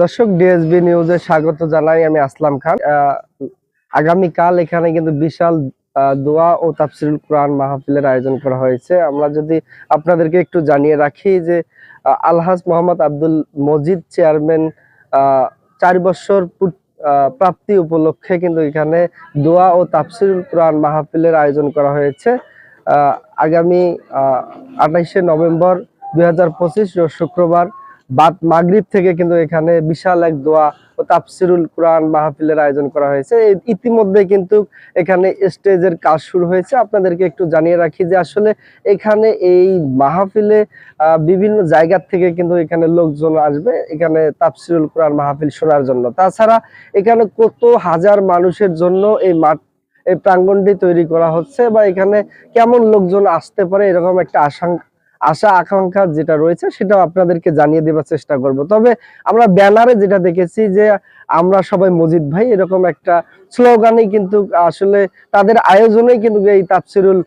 দর্শক ডিএসবি নিউজে স্বাগত জানাই আমি আসলাম খান। আগামীকাল এখানে কিন্তু বিশাল দোয়া ও তাফসিরুল কোরআন মাহফিলের আয়োজন করা হয়েছে। আমরা যদি আপনাদেরকে একটু জানিয়ে রাখি যে আলহাজ মোহাম্মদ আব্দুল মজিদ চেয়ারম্যান চার বছর প্রাপ্তি উপলক্ষে কিন্তু এখানে দোয়া ও তাফসিরুল কোরআন মাহফিলের আয়োজন করা হয়েছে। আগামী আঠাইশে নভেম্বর দুই হাজার পঁচিশ শুক্রবার বাদ মাগরিব থেকে কিন্তু এখানে বিশাল এক দোয়া ও তাফসিরুল কোরআন মাহফিলের আয়োজন করা হয়েছে। ইতিমধ্যে কিন্তু এখানে স্টেজের কাজ শুরু হয়েছে। আপনাদেরকে একটু জানিয়ে রাখি যে আসলে এখানে এই মাহফিলে বিভিন্ন জায়গার থেকে কিন্তু এখানে লোকজন আসবে এখানে তাফসিরুল কোরআন মাহফিল শোনার জন্য। তাছাড়া এখানে কত হাজার মানুষের জন্য এই মাঠ, এই প্রাঙ্গনটি তৈরি করা হচ্ছে বা এখানে কেমন লোকজন আসতে পারে এরকম একটা আশঙ্কা আশা, আকাঙ্ক্ষা যেটা রয়েছে সেটাও আপনাদেরকে জানিয়ে দেবার চেষ্টা করব। তবে আমরা ব্যানারে যেটা দেখেছি যে আমরা সবাই মজিদ ভাই, এরকম একটা স্লোগানই কিন্তু আসলে তাদের আয়োজনেই কিন্তু এই তাফসিরুল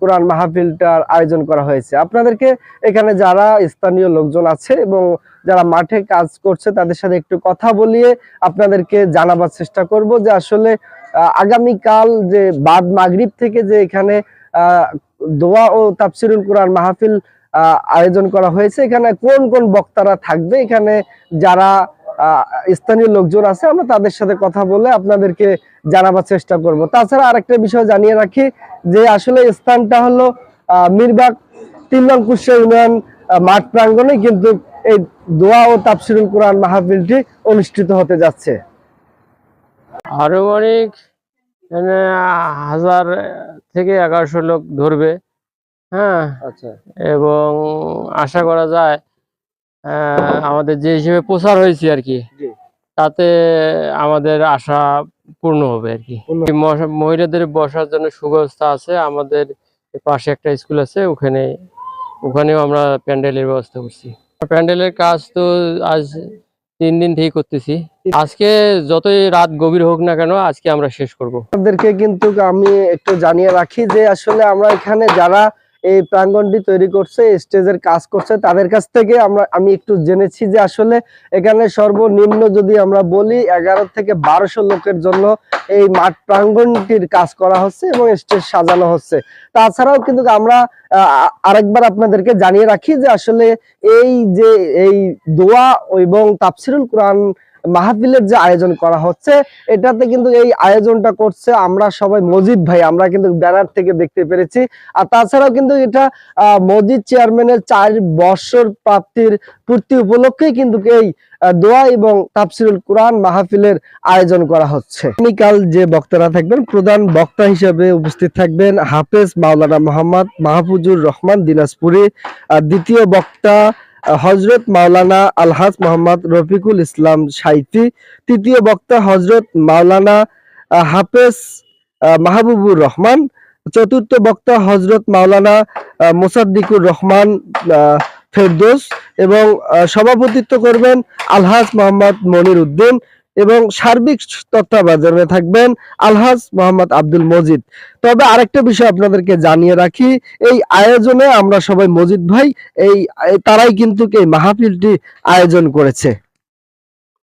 কোরআন মাহফিলটার আয়োজন করা হয়েছে। আপনাদেরকে এখানে যারা স্থানীয় লোকজন আছে এবং যারা মাঠে কাজ করছে তাদের সাথে একটু কথা বলিয়ে আপনাদেরকে জানাবার চেষ্টা করব যে আসলে আগামীকাল যে বাদ মাগরিব থেকে যে এখানে দোয়া ও তাফসিরুল কোরআন মাহফিল আয়োজন করা হয়েছে। এখানে কোন কোন বক্তারা থাকবে? এখানে যারা স্থানীয় লোকজন আছে, আমরা তাদের সাথে কথা বলে আপনাদেরকে জানাবার চেষ্টা করব। তাছাড়া আরেকটা বিষয় জানিয়ে রাখি যে আসলে স্থানটা হলো মিরবাগ তিন নং কুষ্টিয়া ইউনিয়ন মাঠ প্রাঙ্গণে কিন্তু এই দোয়া ও তাফসিরুল কোরআন মাহফিলটি অনুষ্ঠিত হতে যাচ্ছে। আনুমানিক এখানে হাজার থেকে এগারোশো লোক ধরবে। হ্যাঁ। আচ্ছা। এবং আশা করা যায় আমাদের যে হিসেবে প্রচার হয়েছে আর কি তাতে আমাদের আশা পূর্ণ হবে আর কি। মহিলাদের বসার জন্য সুব্যবস্থা আছে আমাদের পাশে একটা স্কুল আছে ওখানে ওখানেও আমরা প্যান্ডেলের ব্যবস্থা করছি। প্যান্ডেলের কাজ তো আজ তিন দিন থেকে করতেছি। আজকে যতই রাত গভীর হোক না কেন আজকে আমরা শেষ করব। আপনাদেরকে কিন্তু আমি একটু জানিয়ে রাখি যে আসলে আমরা এখানে যারা এই প্রাঙ্গনটি তৈরি করছে স্টেজের কাজ করছে। তাদের কাছ থেকে আমরা, আমি একটু জেনেছি যে আসলে এখানে সর্বনিম্ন যদি আমরা বলি এগারো থেকে বারোশো লোকের জন্য এই মাঠ প্রাঙ্গনটির কাজ করা হচ্ছে এবং স্টেজ সাজানো হচ্ছে। তাছাড়াও কিন্তু আমরা আরেকবার আপনাদেরকে জানিয়ে রাখি যে আসলে এই যে, এই দোয়া এবং তাফসিরুল কোরআন মাহফিলের যে আয়োজন করা হচ্ছে এটাতে কিন্তু এই আয়োজনটা করছে আমরা সবাই মজিদ ভাই আমরা কিন্তু ব্যানার থেকে দেখতে পেরেছি। আর তাছাড়াও কিন্তু এটা আহ, মসজিদ চেয়ারম্যানের চার বছর প্রাপ্তির পূর্তি উপলক্ষেই কিন্তু এই দোয়া এবং তাফসিরুল কোরআন মাহফিলের আয়োজন করা হচ্ছে। আগামীকাল যে বক্তারা থাকবেন প্রধান বক্তা হিসেবে উপস্থিত থাকবেন হাফেজ মাওলানা মোহাম্মদ মাহফুজুর রহমান দিনাজপুরি। দ্বিতীয় বক্তা হজরত মাওলানা আলহাজ মোহাম্মদ রফিকুল ইসলাম সাইতি তৃতীয় বক্তা হজরত মাওলানা হাফেজ মাহবুবুর রহমান, চতুর্থ বক্তা হজরত মাওলানা মোসাদ্দিকুর রহমান ফেরদৌস এবং সভাপতিত্ব করবেন আলহাজ মোহাম্মদ মনির উদ্দিন। এবং সার্বিক তত্ত্বাবধানে থাকবেন আলহাজ মোহাম্মদ আব্দুল মজিদ। তবে আরেকটা বিষয় আপনাদেরকে জানিয়ে রাখি, এই আয়োজনে আমরা সবাই মজিদ ভাই, এই তারাই কিন্তু এই মাহফিলটি আয়োজন করেছে।